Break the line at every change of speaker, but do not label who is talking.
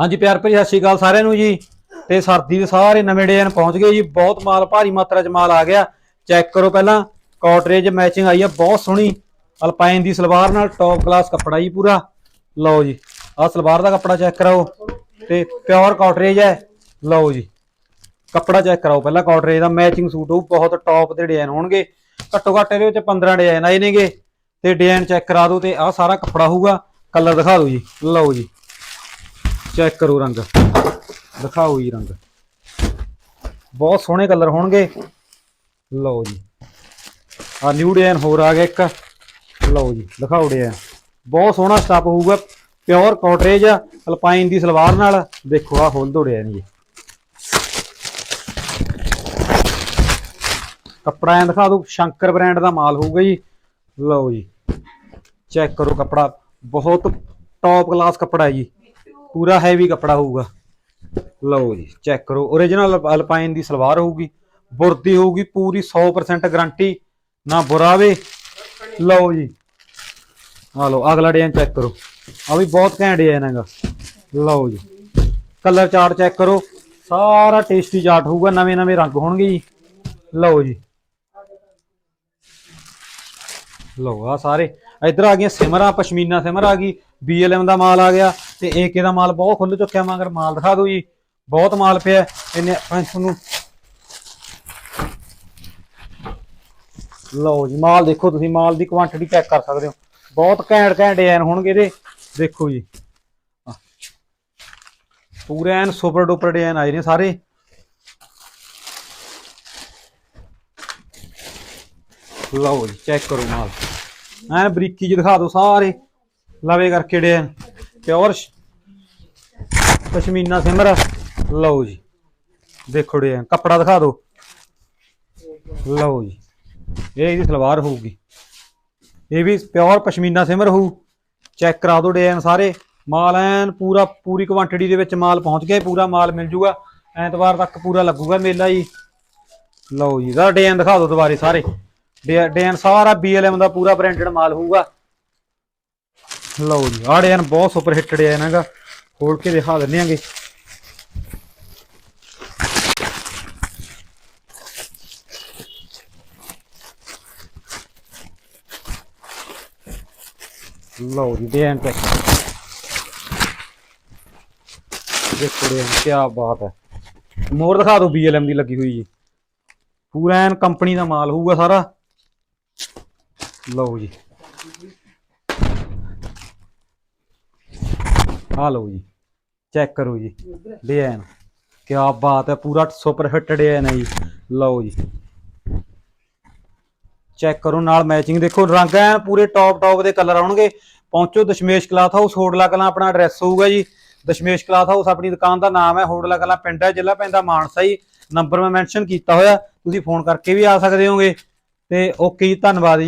ਹਾਂਜੀ ਪਿਆਰ ਭਰੀ ਸਤਿ ਸ਼੍ਰੀ ਅਕਾਲ ਸਾਰਿਆਂ ਨੂੰ ਜੀ। ਤੇ ਸਰਦੀ ਦੇ ਸਾਰੇ ਨਵੇਂ ਡਿਜ਼ਾਈਨ ਪਹੁੰਚ ਗਏ ਜੀ। ਬਹੁਤ ਮਾਲ, ਭਾਰੀ ਮਾਤਰਾ ਚ ਮਾਲ ਆ ਗਿਆ। ਚੈੱਕ ਕਰੋ ਪਹਿਲਾਂ ਕਾਟਰੇਜ ਮੈਚਿੰਗ ਆਈ ਆ, ਬਹੁਤ ਸੋਹਣੀ। ਅਲਪਾਈਨ ਦੀ ਸਲਵਾਰ ਨਾਲ ਟੌਪ ਕਲਾਸ ਕੱਪੜਾ ਜੀ ਪੂਰਾ। ਲਓ ਜੀ, ਆਹ ਸਲਵਾਰ ਦਾ ਕੱਪੜਾ ਚੈੱਕ ਕਰਾਓ। ਤੇ ਪਿਓਰ ਕਾਟਰੇਜ ਹੈ। ਲਓ ਜੀ, ਕੱਪੜਾ ਚੈੱਕ ਕਰਾਓ ਪਹਿਲਾਂ ਕਾਟਰੇਜ ਦਾ। ਮੈਚਿੰਗ ਸੂਟ ਉਹ ਬਹੁਤ ਟੌਪ ਦੇ ਡਿਜ਼ਾਈਨ ਹੋਣਗੇ। ਘੱਟੋ ਘੱਟ ਇਹਦੇ ਵਿੱਚ 15 ਡਿਜ਼ਾਈਨ ਆਏ ਨੇਗੇ। ਤੇ ਡਿਜ਼ਾਈਨ ਚੈੱਕ ਕਰਾ ਦਿਓ ਤੇ ਆਹ ਸਾਰਾ ਕੱਪੜਾ ਹੋਊਗਾ। ਕਲਰ ਦਿਖਾ ਦਿਓ ਜੀ। ਲਓ ਜੀ ਚੈੱਕ ਕਰੋ ਰੰਗ। ਦਿਖਾਓ ਜੀ ਰੰਗ। ਬਹੁਤ ਸੋਹਣੇ ਕਲਰ ਹੋਣਗੇ। ਲਓ ਜੀ। ਆ ਨਿਊ ਡਿਜ਼ਾਈਨ ਹੋਰ ਆ ਗਿਆ ਇੱਕ। ਲਓ ਜੀ, ਦਿਖਾਓ ਡਿਜ਼ਾਈਨ ਬਹੁਤ ਸੋਹਣਾ ਸਟੱਪ ਹੋਊਗਾ। ਪਿਓਰ ਕਾਟਰੇਜ ਅਲਪਾਈਨ ਦੀ ਸਲਵਾਰ ਨਾਲ। ਦੇਖੋ ਆ ਖੋਲ ਦੋ ਡਿਜ਼ਾਈਨ ਜੀ ਕੱਪੜਾ ਐਂ ਦਿਖਾ ਦੋ ਸ਼ੰਕਰ ਬ੍ਰਾਂਡ ਦਾ ਮਾਲ ਹੋਊਗਾ ਜੀ। ਲਓ ਜੀ। ਚੈੱਕ ਕਰੋ ਕੱਪੜਾ। ਬਹੁਤ ਟੌਪ ਕਲਾਸ ਕੱਪੜਾ ਹੈ ਜੀ। ਪੂਰਾ ਹੈਵੀ ਕੱਪੜਾ ਹੋਊਗਾ। ਲਓ ਜੀ ਚੈੱਕ ਕਰੋ। Origignal ਅਲਪਾਈਨ ਦੀ ਸਲਵਾਰ ਹੋਊਗੀ। ਬੁਰਦੀ ਹੋਊਗੀ, ਪੂਰੀ 100% ਗਾਰੰਟੀ ਨਾ ਬੁਰਾਵੇ ਲਓ ਜੀ। ਆ ਲਓ, ਅਗਲਾ ਡਿਜ਼ਾਈਨ ਚੈੱਕ ਕਰੋ। ਆ ਵੀ ਬਹੁਤ ਘੈਂਟ ਡਿਜ਼ਾਈਨ ਹੈਗਾ। ਲਓ ਜੀ। ਕਲਰ ਚਾਰਟ ਚੈੱਕ ਕਰੋ। ਸਾਰਾ ਟੇਸਟੀ ਚਾਰਟ ਹੋਊਗਾ ਨਵੇਂ ਨਵੇਂ ਰੰਗ ਹੋਣਗੇ ਜੀ। ਲਓ ਜੀ। ਲਓ, ਆ ਸਾਰੇ। ਇੱਧਰ ਆ ਗਈਆਂ ਸਿਮਰਾਂ, ਪਸ਼ਮੀਨਾ ਸਿਮਰ ਆ ਗਈ। BLM ਦਾ ਮਾਲ ਆ ਗਿਆ। ਤੇ ਏਕੇ ਦਾ ਮਾਲ ਬਹੁਤ ਖੁੱਲ ਚੁੱਕਿਆ ਮਗਰ ਮਾਲ ਦਿਖਾ ਦਿਓ ਜੀ। ਬਹੁਤ ਮਾਲ ਪਿਆ ਹੈ। ਇਹਨੇ ਤੁਹਾਨੂੰ ਲਓ ਜੀ, ਮਾਲ ਦੇਖੋ ਤੁਸੀਂ, ਮਾਲ ਦੀ ਕੁਆਂਟੀਟੀ ਚੈੱਕ ਕਰ ਸਕਦੇ ਹੋ। ਬਹੁਤ ਘੈਂਟ ਘੈਂਟ ਡਿਜ਼ਾਈਨ ਹੋਣਗੇ ਇਹਦੇ। ਦੇਖੋ ਜੀ। ਪੂਰੇ ਐਨ ਸੁਪਰ ਡੁਪਰ ਡਿਜ਼ਾਈਨ ਆਏ ਨੇ ਸਾਰੇ। ਲਓ ਜੀ ਚੈੱਕ ਕਰੋ ਮਾਲ। ਐਨ ਬਰੀਕੀ ਜੀ ਦਿਖਾ ਦਿਓ ਸਾਰੇ। ਲਵੇ ਕਰਕੇ ਡਿਜ਼ਾਈਨ ਪਿਓਰ ਪਸ਼ਮੀਨਾ ਸਿਮਰ। ਲਓ ਜੀ। ਦੇਖੋ ਡਿਜ਼ਾਈਨ ਕੱਪੜਾ ਦਿਖਾ ਦਿਓ ਲਓ ਜੀ। ਇਹ ਇਹਦੀ ਸਲਵਾਰ ਹੋਊਗੀ। ਇਹ ਵੀ ਪਿਓਰ ਪਸ਼ਮੀਨਾ ਸਿਮਰ ਹੋਊ। ਚੈੱਕ ਕਰਾ ਦਿਓ ਡਿਜ਼ਾਈਨ ਸਾਰੇ। ਮਾਲ ਐਨ ਪੂਰਾ, ਪੂਰੀ ਕੁਆਂਟੀਟੀ ਦੇ ਵਿੱਚ ਮਾਲ ਪਹੁੰਚ ਗਿਆ, ਪੂਰਾ ਮਾਲ ਮਿਲ ਜੂਗਾ। ਐਤਵਾਰ ਤੱਕ ਪੂਰਾ ਲੱਗੂਗਾ ਮੇਲਾ ਜੀ। ਲਓ ਜੀ ਦਾ ਡਿਜ਼ਾਈਨ ਦਿਖਾ ਦਿਓ ਦੁਬਾਰੇ ਸਾਰੇ। ਡਿਜ਼ਾਈਨ ਡਿਜ਼ਾਈਨ ਸਾਰਾ BLM ਦਾ ਪੂਰਾ ਬ੍ਰਾਂਡਡ ਮਾਲ ਹੋਊਗਾ। ਲਓ ਜੀ ਆਹ ਡਿਜ਼ਾਈਨ ਬਹੁਤ ਸੁਪਰ ਹਿੱਟ ਡਿਜ਼ਾਈਨ ਹੈਗਾ ਖੋਲ ਕੇ ਦਿਖਾ ਦਿੰਦੇ ਆਂਗੇ। ਲਓ ਜੀ ਡਿਜ਼ਾਈਨ ਚੈੱਕ ਦੇਖੋ ਡਿਜ਼ਾਈਨ ਕੀ ਬਾਤ ਹੈ। ਮੋਰ ਦਿਖਾ ਦਿਓ BLM ਦੀ ਲੱਗੀ ਹੋਈ ਜੀ। ਪੂਰਾ ਐਨ ਕੰਪਨੀ ਦਾ ਮਾਲ ਹੋਊਗਾ ਸਾਰਾ। ਲਓ ਜੀ। ਆ ਲਓ ਜੀ, ਚੈੱਕ ਕਰੋ ਜੀ ਡਿਜ਼ਾਈਨ ਕੀ ਬਾਤ ਹੈ, ਪੂਰਾ ਸੁਪਰ ਹਿੱਟ ਡਿਜ਼ਾਈਨ ਹੈ ਜੀ। ਲਓ ਜੀ। ਚੈੱਕ ਕਰੋ, ਨਾਲ ਮੈਚਿੰਗ ਦੇਖੋ, ਰੰਗ ਐਨ ਪੂਰੇ ਟੌਪ ਟੌਪ ਦੇ ਕਲਰ ਆਉਣਗੇ। ਪਹੁੰਚੋ ਦਸ਼ਮੇਸ਼ ਕਲਾਥ ਹਾਊਸ ਹੋਟਲਾ ਕਲਾਂ, ਆਪਣਾ ਐਡਰੈਸ ਹੋਊਗਾ ਜੀ। ਦਸ਼ਮੇਸ਼ ਕਲਾਥ ਹਾਊਸ ਆਪਣੀ ਦੁਕਾਨ ਦਾ ਨਾਮ ਹੈ, ਹੋਟਲਾ ਕਲਾਂ, ਪਿੰਡ ਹੈ, ਜ਼ਿਲ੍ਹਾ ਪੈਂਦਾ ਮਾਨਸਾ ਜੀ। ਨੰਬਰ ਮੈਂ ਮੈਂਸ਼ਨ ਕੀਤਾ ਹੋਇਆ, ਤੁਸੀਂ ਫੋਨ ਕਰਕੇ ਵੀ ਆ ਸਕਦੇ ਹੋਗੇ। ਤੇ ਓਕੇ ਜੀ, ਧੰਨਵਾਦ ਜੀ।